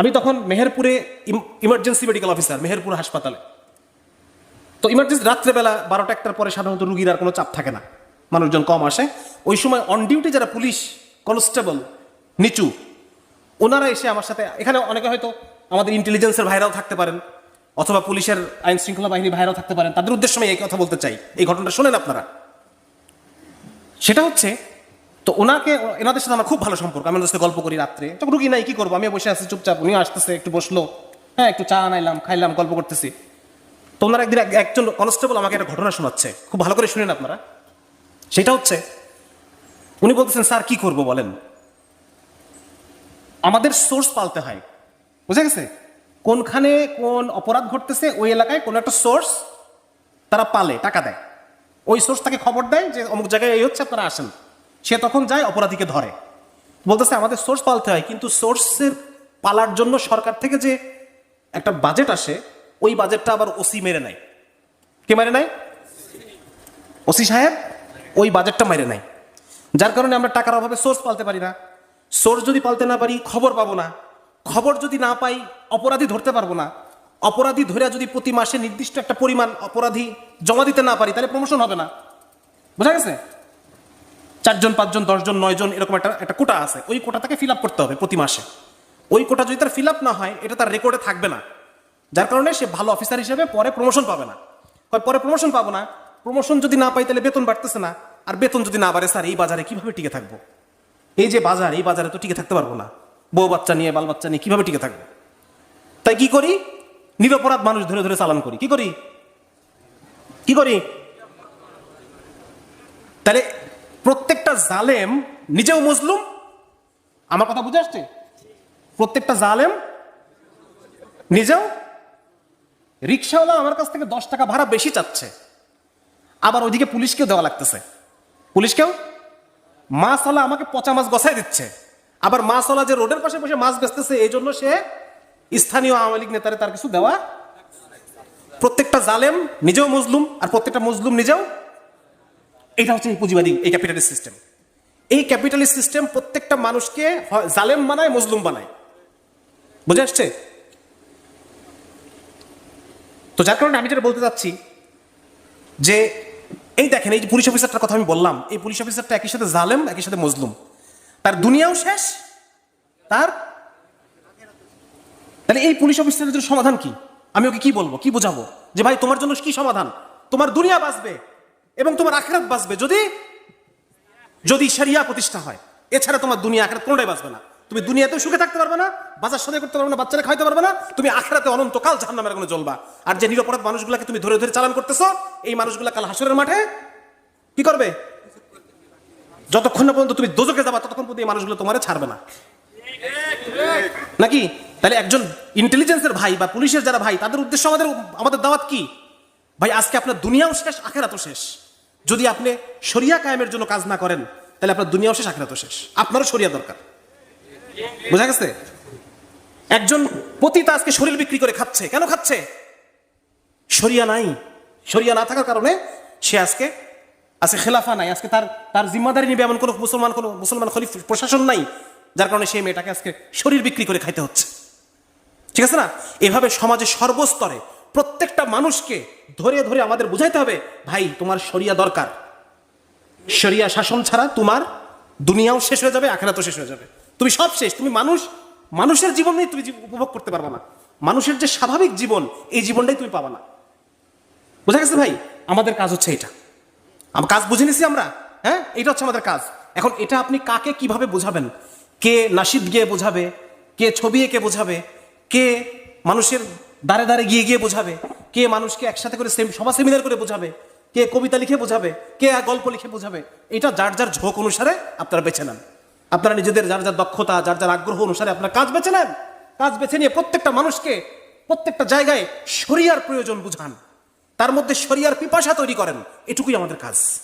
আমি তখন মেহেরপুরে ইমার্জেন্সি মেডিকেল অফিসার মেহেরপুর হাসপাতালে। তো ইমার্জেন্সি রাত্রেবেলা বারোটা একটার পরে সাধারণত রুগীর আর কোনো চাপ থাকে না। মানুষজন কম আসে। ওই সময় অন ডিউটি যারা পুলিশ কনস্টেবল নিচু, ওনারা এসে আমার সাথে, এখানে অনেকে হয়তো আমাদের ইন্টেলিজেন্সের ভাইরাও থাকতে পারেন, অথবা পুলিশের আইন শৃঙ্খলা বাহিনী ভাইরাও থাকতে পারেন। তাদের উদ্দেশ্যে আমি এই কথা বলতে চাই। এই ঘটনাটা শোনেন আপনারা। সেটা হচ্ছে তো ওনাকে, এনাদের সাথে আমার খুব ভালো সম্পর্ক। আমি ওনাদের সাথে গল্প করি রাত্রে। তো রুগী নাই, কি করব? আমি বসে আছি, চুপচাপ। উনিও আসতেছে, একটু বসল। হ্যাঁ একটু চা আনাইলাম, খাইলাম, গল্প করতেছি। তো ওনারা একদিন এক- একজন কনস্টেবল আমাকে একটা ঘটনা শোনাচ্ছে। খুব ভালো করে শুনেন আপনারা। সেটা হচ্ছে, উনি বলতেছেন, স্যার, কি করব বলেন? আমাদের সোর্স পালতে হয়। বুঝা গেছে? কোনখানে কোন অপরাধ ঘটতেছে, ওই এলাকায় কোন একটা সোর্স তারা পালে, টাকা দেয়। ওই সোর্স তাকে খবর দেয় যে অমুক জায়গায় এই হচ্ছে, আপনারা আসেন। সে তখন যায় অপরাধীকে ধরে। বলতেছে, আমাদের সোর্স পালতে হয়। কিন্তু সোর্সের পালার জন্য সরকার থেকে যে একটা বাজেট আসে, ওই বাজেটটা আবার ওসি মেরে নেয়। কে মেরে নেয়? ওসি সাহেব, ওই বাজেটটা মেরে নেয়। যার কারণে আমরা টাকার অভাবে সোর্স পালতে পারি না। সোর্স যদি পালতে না পারি, খবর পাবো না। খবর যদি না পাই, অপরাধী ধরতে পারব না। অপরাধী ধরে যদি প্রতি মাসে নির্দিষ্ট একটা পরিমাণ অপরাধী জমা দিতে না পারি, তাহলে প্রমোশন হবে না। বোঝা গেছে? চারজন, পাঁচজন, দশজন, নয়জন, এরকম একটা একটা কোটা আছে। ওই কোটা তাকে ফিল আপ করতে হবে প্রতি মাসে। ওই কোটা যদি তার ফিল আপ না হয়, এটা তার রেকর্ডে থাকবে না। যার কারণে সে ভালো অফিসার হিসেবে পরে প্রমোশন পাবে না। পরে প্রমোশন পাবো না? প্রমোশন যদি না পাই, তাহলে বেতন বাড়তেছে না। আর বেতন যদি না বাড়ে, স্যার, এই বাজারে কীভাবে টিকে থাকব? এই যে বাজার, এই বাজারে তো টিকে থাকতে পারব না। বউ বাচ্চা নিয়ে, বাল বাচ্চা নিয়ে কীভাবে টিকে থাকব? তাই কি করি? নিরপরাধ মানুষ ধরে ধরে চালান করি। কি করি? কি করি? তাহলে প্রত্যেকটা জালেম নিজেও মজলুম আমার কথা বুঝে আসছে? প্রত্যেকটা জালেম নিজেও? রিক্সাওয়ালা আমার কাছ থেকে দশ টাকা ভাড়া বেশি চাচ্ছে। আবার ওইদিকে পুলিশকেও দেওয়া লাগতেছে। পুলিশকেও? মাছওয়ালা আমাকে পচা মাছ গসাই দিচ্ছে। আবার মাছওয়ালা যে রোডের পাশে বসে মাছ বেচতেছে, এই জন্য সে স্থানীয় আওয়ামী লীগ নেতারে তার কিছু দেওয়া? প্রত্যেকটা জালেম নিজেও মজলুম আর প্রত্যেকটা মজলুম নিজেও? এটা হচ্ছে পুঁজিবাদী, এই ক্যাপিটালিস্ট সিস্টেম এই ক্যাপিটালিস্ট সিস্টেম প্রত্যেকটা মানুষকে জালেম বানায়, মজলুম বানায়। বুঝে আসছে? তো যার কারণে আমি যেটা বলতে চাচ্ছি, যে এই দেখেন, এই যে পুলিশ অফিসারটার কথা আমি বললাম, এই পুলিশ অফিসারটা একই সাথে জালেম, একই সাথে মজলুম। তার দুনিয়াও শেষ, তার তাহলে এই পুলিশ অফিসারের জন্য সমাধান কি? আমি ওকে কি বলব, কি বোঝাবো? যে ভাই, তোমার জন্য কি সমাধান? তোমার দুনিয়া বাঁচবে। এবং তোমার আখেরাত বাঁচবে যদি যদি শরিয়া প্রতিষ্ঠা হয়। এছাড়া তোমার দুনিয়া আখেরাত কোনোটাই বাঁচবে না। তুমি দুনিয়াতেও সুখে থাকতে পারবে না বাজার সদাই করতে পারবে না বাচ্চারা খাইতে পারবে না, তুমি আখেরাতে অনন্তকাল জাহান্নামের কোনো জ্বলবা। আর যে নিরপরাধ মানুষগুলোকে তুমি ধরে ধরে চালান করতেছো, এই মানুষগুলা কাল হাসরের মাঠে কি করবে? যতক্ষণ না পর্যন্ত তুমি দোজকে যাবা, ততক্ষণ পর্যন্ত এই মানুষগুলো তোমার ছাড়বে না। নাকি? তাহলে একজন ইন্টেলিজেন্সের ভাই বা পুলিশের যারা ভাই, তাদের উদ্দেশ্য আমাদের আমাদের দাওয়াত কি? ভাই, আজকে আপনার দুনিয়াও শেষ, আখেরাতও শেষ। যদি আপনি শরিয়া কায়েমের জন্য কাজ না করেন, তাহলে আপনার দুনিয়াও শেষ, আখেরাতও শেষ। আপনারও শরিয়া দরকার। বোঝা গেছে? একজন পতিতা আজকে শরীর বিক্রি করে খাচ্ছে। কেন খাচ্ছে? শরিয়া নাই। শরিয়া না থাকার কারণে সে আজকে আজকে খেলাফা নাই। আজকে তার তার জিম্মাদারি নিবে এমন কোনো মুসলমান কোনো মুসলমান খলিফ প্রশাসন নাই, যার কারণে সেই মেয়েটাকে আজকে শরীর বিক্রি করে খাইতে হচ্ছে। ঠিক আছে না? এভাবে সমাজে সর্বস্তরে প্রত্যেকটা মানুষকে ধরে ধরে আমাদের বুঝাইতে হবে, ভাই, তোমার শরিয়া দরকার। শরিয়া শাসন ছাড়া তোমার দুনিয়াও শেষ হয়ে যাবে, আখেরাতও শেষ হয়ে যাবে। তুমি সব শেষ, তুমি মানুষ, মানুষের জীবন নেই তুমি উপভোগ করতে পারবে না। মানুষের যে স্বাভাবিক জীবন, এই জীবনটাই তুমি পাবা না। বোঝা গেছে ভাই? আমাদের কাজ হচ্ছে এটা। আমার কাজ বুঝে নিছি আমরা? হ্যাঁ? এটা হচ্ছে আমাদের কাজ। এখন এটা আপনি কাকে কীভাবে বোঝাবেন? কে নাসিদ গিয়ে বোঝাবে? কে ছবি এঁকে বোঝাবে? কে মানুষের দাঁড়ে দাঁড়ে গিয়ে গিয়ে বোঝাবে। কে মানুষকে একসাথে করে সভা সেমিনার করে বোঝাবে। কে কবিতা লিখে বোঝাবে। কে গল্প লিখে বোঝাবে। এটা যার যার ঝোঁক অনুসারে আপনারা বেছে নেন। আপনারা নিজেদের যার যার দক্ষতা, যার যার আগ্রহ অনুসারে আপনারা কাজ বেছে নেন। কাজ বেছে নিয়ে প্রত্যেকটা মানুষকে প্রত্যেকটা জায়গায় শরিয়ার প্রয়োজন বুঝান। তার মধ্যে শরিয়ার পিপাসা তৈরি করেন। এটুকুই আমাদের কাজ।